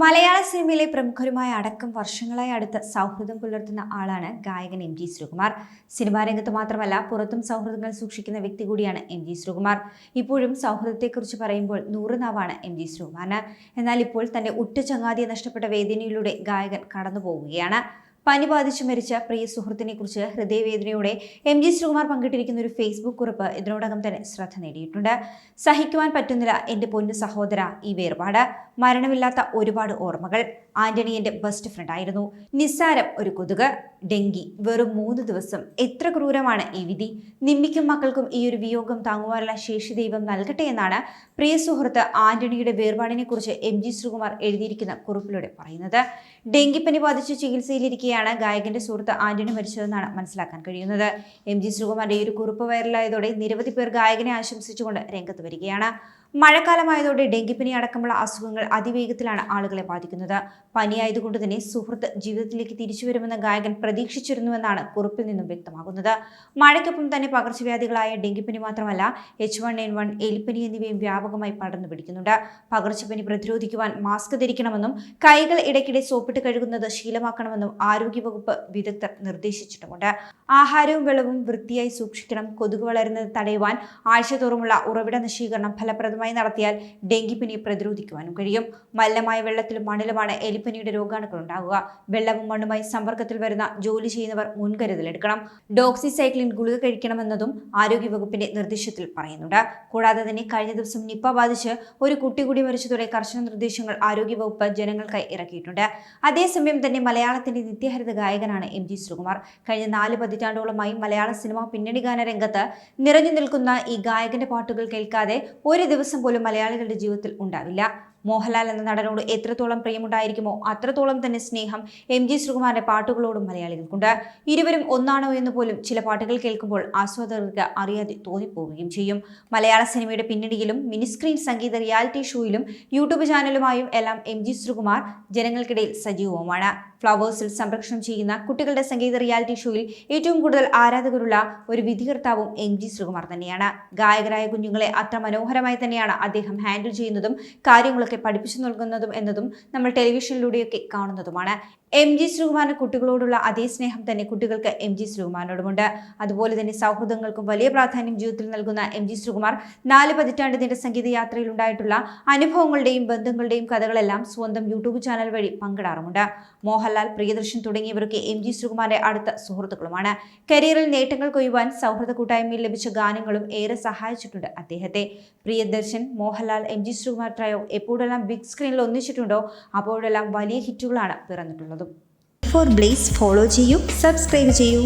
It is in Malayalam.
മലയാള സിനിമയിലെ പ്രമുഖരുമായ അടക്കം വർഷങ്ങളായി അടുത്ത് സൗഹൃദം പുലർത്തുന്ന ആളാണ് ഗായകൻ എം ജി ശ്രീകുമാർ. സിനിമാ രംഗത്ത് മാത്രമല്ല പുറത്തും സൗഹൃദങ്ങൾ സൂക്ഷിക്കുന്ന വ്യക്തി കൂടിയാണ് എം ജി ശ്രീകുമാർ. ഇപ്പോഴും സൗഹൃദത്തെക്കുറിച്ച് പറയുമ്പോൾ നൂറ് നാവാണ് എം ജി ശ്രീകുമാറിന്. എന്നാൽ ഇപ്പോൾ തന്റെ ഉറ്റ ചങ്ങാതിയെ നഷ്ടപ്പെട്ട വേദനയിലൂടെ ഗായകൻ കടന്നു പോവുകയാണ് പനി ബാധിച്ച് മരിച്ച പ്രിയ സുഹൃത്തിനെ കുറിച്ച് ഹൃദയവേദനയോടെ എം ജി ശ്രീകുമാർ പങ്കിട്ടിരിക്കുന്ന ഒരു ഫേസ്ബുക്ക് കുറിപ്പ് ഇതിനോടകം തന്നെ ശ്രദ്ധ നേടിയിട്ടുണ്ട്. സഹിക്കുവാൻ പറ്റുന്നില്ല എന്റെ പൊന്നു സഹോദര ഈ വേർപാട്. മരണമില്ലാത്ത ഒരുപാട് ഓർമ്മകൾ. ആന്റണി എന്റെ ബെസ്റ്റ് ഫ്രണ്ട് ആയിരുന്നു. നിസ്സാരം ഒരു കൊതുക്. ഡെങ്കി വെറും മൂന്ന് ദിവസം. എത്ര ക്രൂരമാണ് ഈ വിധി. നിമ്മിക്കും മക്കൾക്കും ഈ ഒരു വിയോഗം താങ്ങുവാനുള്ള ശേഷി ദൈവം നൽകട്ടെ എന്നാണ് പ്രിയ സുഹൃത്ത് ആന്റണിയുടെ വേർപാടിനെ കുറിച്ച് എം ജി ശ്രീകുമാർ എഴുതിയിരിക്കുന്ന കുറിപ്പിലൂടെ പറയുന്നത്. ഡെങ്കിപ്പനി ബാധിച്ച് ചികിത്സയിലിരിക്കെയാണ് ഗായകന്റെ സുഹൃത്ത് ആന്റണി മരിച്ചതെന്നാണ് മനസ്സിലാക്കാൻ കഴിയുന്നത്. എം ജി ശ്രീകുമാറിന്റെ ഈ ഒരു കുറിപ്പ് വൈറലായതോടെ നിരവധി പേർ ഗായകനെ ആശംസിച്ചുകൊണ്ട് രംഗത്ത് വരികയാണ്. മഴക്കാലമായതോടെ ഡെങ്കിപ്പനി അടക്കമുള്ള അസുഖങ്ങൾ അതിവേഗത്തിലാണ് ആളുകളെ ബാധിക്കുന്നത്. പനിയായതുകൊണ്ട് തന്നെ സുഹൃത്ത് ജീവിതത്തിലേക്ക് തിരിച്ചു വരുമെന്ന് ഗായകൻ പ്രതീക്ഷിച്ചിരുന്നുവെന്നാണ് കുറിപ്പിൽ നിന്നും വ്യക്തമാകുന്നത്. മഴയ്ക്കൊപ്പം തന്നെ പകർച്ചവ്യാധികളായ ഡെങ്കിപ്പനി മാത്രമല്ല എച്ച് വൺ എൻ വൺ എലിപ്പനി എന്നിവയും വ്യാപകമായി പടർന്നു പിടിക്കുന്നുണ്ട് പകർച്ചപ്പനി പ്രതിരോധിക്കുവാൻ മാസ്ക് ധരിക്കണമെന്നും കൈകൾ ഇടയ്ക്കിടെ സോപ്പിട്ട് കഴുകുന്നത് ശീലമാക്കണമെന്നും ആരോഗ്യവകുപ്പ് വിദഗ്ധർ നിർദ്ദേശിച്ചിട്ടുമുണ്ട്. ആഹാരവും വെള്ളവും വൃത്തിയായി സൂക്ഷിക്കണം. കൊതുക് വളരുന്നത് തടയുവാൻ ആഴ്ചതോറുമുള്ള ഉറവിട നശീകരണം ഫലപ്രദമായി നടത്തിയാൽ ഡെങ്കിപ്പനി പ്രതിരോധിക്കുവാനും കഴിയും. മല്ലമായ വെള്ളത്തിലും മണ്ണിലുമാണ് എലിപ്പനിയുടെ രോഗാണുക്കൾ ഉണ്ടാകുക വെള്ളവും മണ്ണുമായി സമ്പർക്കത്തിൽ വരുന്ന ജോലി ചെയ്യുന്നവർ മുൻകരുതലെടുക്കണം. ഡോക്സിസൈക്ലിൻ ഗുളിക കഴിക്കണമെന്നതും ആരോഗ്യവകുപ്പിന്റെ നിർദ്ദേശത്തിൽ പറയുന്നുണ്ട്. കൂടാതെ തന്നെ കഴിഞ്ഞ ദിവസം നിപ്പ ബാധിച്ച് ഒരു കുട്ടി കൂടി മരിച്ചതോടെ കർശന നിർദ്ദേശങ്ങൾ ആരോഗ്യവകുപ്പ് ജനങ്ങൾക്കായി ഇറക്കിയിട്ടുണ്ട്. അതേസമയം തന്നെ മലയാളത്തിന്റെ നിത്യഹരിത ഗായകനാണ് എം ജി ശ്രീകുമാർ. കഴിഞ്ഞ നാല് പതിറ്റാണ്ടുകളുമായി മലയാള സിനിമ പിന്നണി ഗാന രംഗത്ത് നിറഞ്ഞു നിൽക്കുന്ന ഈ ഗായകന്റെ പാട്ടുകൾ കേൾക്കാതെ ഒരു ദിവസം പോലും മലയാളികളുടെ ജീവിതത്തിൽ ഉണ്ടാവില്ല. മോഹൻലാൽ എന്ന നടനോട് എത്രത്തോളം പ്രിയമുണ്ടായിരിക്കുമോ അത്രത്തോളം തന്നെ സ്നേഹം എം ജി ശ്രീകുമാറിന്റെ പാട്ടുകളോടും മലയാളികൾക്കുണ്ട്. ഇരുവരും ഒന്നാണോ എന്ന് പോലും ചില പാട്ടുകൾ കേൾക്കുമ്പോൾ ആസ്വാദകർക്ക് അറിയാതെ തോന്നിപ്പോവുകയും ചെയ്യും. മലയാള സിനിമയുടെ പിന്നണിയിലും മിനിസ്ക്രീൻ സംഗീത റിയാലിറ്റി ഷോയിലും യൂട്യൂബ് ചാനലുമായും എല്ലാം എം ജി ശ്രീകുമാർ ജനങ്ങൾക്കിടയിൽ സജീവവുമാണ്. ഫ്ലവേഴ്സിൽ സംരക്ഷണം ചെയ്യുന്ന കുട്ടികളുടെ സംഗീത റിയാലിറ്റി ഷോയിൽ ഏറ്റവും കൂടുതൽ ആരാധകരുള്ള ഒരു വിധികർത്താവും എം ജി ശ്രീകുമാർ തന്നെയാണ്. ഗായകരായ കുഞ്ഞുങ്ങളെ അത്ര മനോഹരമായി തന്നെയാണ് അദ്ദേഹം ഹാൻഡിൽ ചെയ്യുന്നതും കാര്യങ്ങളൊക്കെ പഠിപ്പിച്ചു നൽകുന്നതും എന്നതും നമ്മൾ ടെലിവിഷനിലൂടെയൊക്കെ കാണുന്നതുമാണ്. എം ജി ശ്രീകുമാറിന് കുട്ടികളോടുള്ള അതേ സ്നേഹം തന്നെ കുട്ടികൾക്ക് എം ജി ശ്രീകുമാറിനോടുമുണ്ട് അതുപോലെ തന്നെ സൗഹൃദങ്ങൾക്കും വലിയ പ്രാധാന്യം ജീവിതത്തിൽ നൽകുന്ന എം ജി ശ്രീകുമാർ നാല് പതിറ്റാണ്ട് സംഗീത യാത്രയിൽ ഉണ്ടായിട്ടുള്ള അനുഭവങ്ങളുടെയും ബന്ധങ്ങളുടെയും കഥകളെല്ലാം സ്വന്തം യൂട്യൂബ് ചാനൽ വഴി പങ്കിടാറുമുണ്ട്. മോഹൻലാൽ പ്രിയദർശൻ തുടങ്ങിയവരൊക്കെ എം ജി ശ്രീകുമാറിന്റെ അടുത്ത സുഹൃത്തുക്കളുമാണ്. കരിയറിൽ നേട്ടങ്ങൾ കൊയ്യുവാൻ സൗഹൃദ കൂട്ടായ്മയിൽ ലഭിച്ച ഗാനങ്ങളും ഏറെ സഹായിച്ചിട്ടുണ്ട് അദ്ദേഹത്തെ. Priyadarshan Mohanlal M G Sreekumar trio എപ്പോഴെല്ലാം ബിഗ് സ്ക്രീനിൽ ഒന്നിച്ചിട്ടുണ്ടോ? അപ്പോഴെല്ലാം വലിയ ഹിറ്റുകളാണ് പിറന്നിട്ടുള്ളതും. ഫോർ ബ്ലേസ് ഫോളോ ചെയ്യൂ സബ്സ്ക്രൈബ് ചെയ്യൂ.